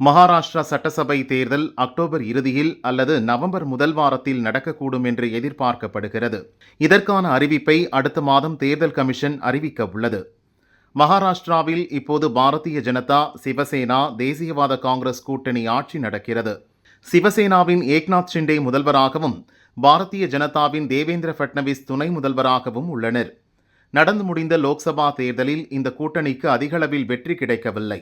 மகாராஷ்டிரா சட்டசபை தேர்தல் அக்டோபர் இறுதியில் அல்லது நவம்பர் முதல் வாரத்தில் நடக்கக்கூடும் என்று எதிர்பார்க்கப்படுகிறது. இதற்கான அறிவிப்பை அடுத்த மாதம் தேர்தல் கமிஷன் அறிவிக்க உள்ளது. மகாராஷ்டிராவில் இப்போது பாரதிய ஜனதா சிவசேனா தேசியவாத காங்கிரஸ் கூட்டணி ஆட்சி நடக்கிறது. சிவசேனாவின் ஏக்நாத் ஷிண்டே முதல்வராகவும் பாரதிய ஜனதாவின் தேவேந்திர ஃபட்னவிஸ் துணை முதல்வராகவும் உள்ளனர். நடந்து முடிந்த லோக்சபா தேர்தலில் இந்த கூட்டணிக்கு அதிகளவில் வெற்றி கிடைக்கவில்லை.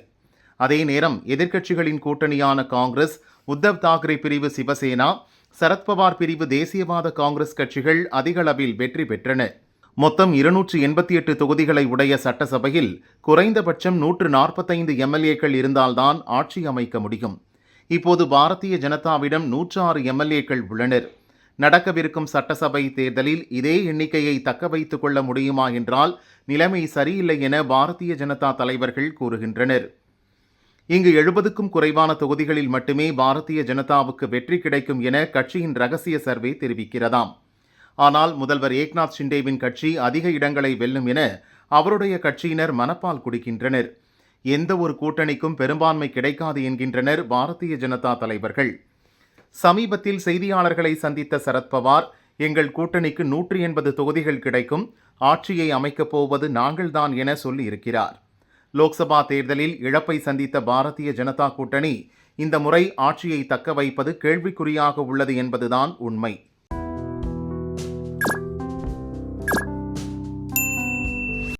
அதே நேரம் எதிர்க்கட்சிகளின் கூட்டணியான காங்கிரஸ் உத்தவ் தாக்கரே பிரிவு சிவசேனா சரத்பவார் பிரிவு தேசியவாத காங்கிரஸ் கட்சிகள் அதிகளவில் வெற்றி பெற்றன. மொத்தம் இருநூற்று எண்பத்தி எட்டு தொகுதிகளை உடைய சட்டசபையில் குறைந்தபட்சம் நூற்று நாற்பத்தைந்து எம்எல்ஏக்கள் இருந்தால்தான் ஆட்சி அமைக்க முடியும். இப்போது பாரதிய ஜனதாவிடம் நூற்று ஆறு எம்எல்ஏக்கள் உள்ளனர். நடக்கவிருக்கும் சட்டசபை தேர்தலில் இதே எண்ணிக்கையை தக்க வைத்துக் கொள்ள முடியுமா என்றால் நிலைமை சரியில்லை என பாரதிய ஜனதா தலைவர்கள் கூறுகின்றனர். இங்கு எழுபதுக்கும் குறைவான தொகுதிகளில் மட்டுமே பாரதிய ஜனதாவுக்கு வெற்றி கிடைக்கும் என கட்சியின் ரகசிய சர்வே தெரிவிக்கிறதாம். ஆனால் முதல்வர் ஏக்நாத் ஷிண்டேவின் கட்சி அதிக இடங்களை வெல்லும் என அவருடைய கட்சியினர் மனப்பால் குடிக்கின்றனர். எந்த ஒரு கூட்டணிக்கும் பெரும்பான்மை கிடைக்காது என்கின்றனர் பாரதிய ஜனதா தலைவர்கள். சமீபத்தில் செய்தியாளர்களை சந்தித்த சரத்பவார் எங்கள் கூட்டணிக்கு நூற்றி எண்பது தொகுதிகள் கிடைக்கும் ஆட்சியை அமைக்கப் போவது நாங்கள்தான் என சொல்லியிருக்கிறார். லோக்சபா தேர்தலில் இழப்பை சந்தித்த பாரதிய ஜனதா கூட்டணி இந்த முறை ஆட்சியை தக்க வைப்பது கேள்விக்குறியாக உள்ளது என்பதுதான் உண்மை.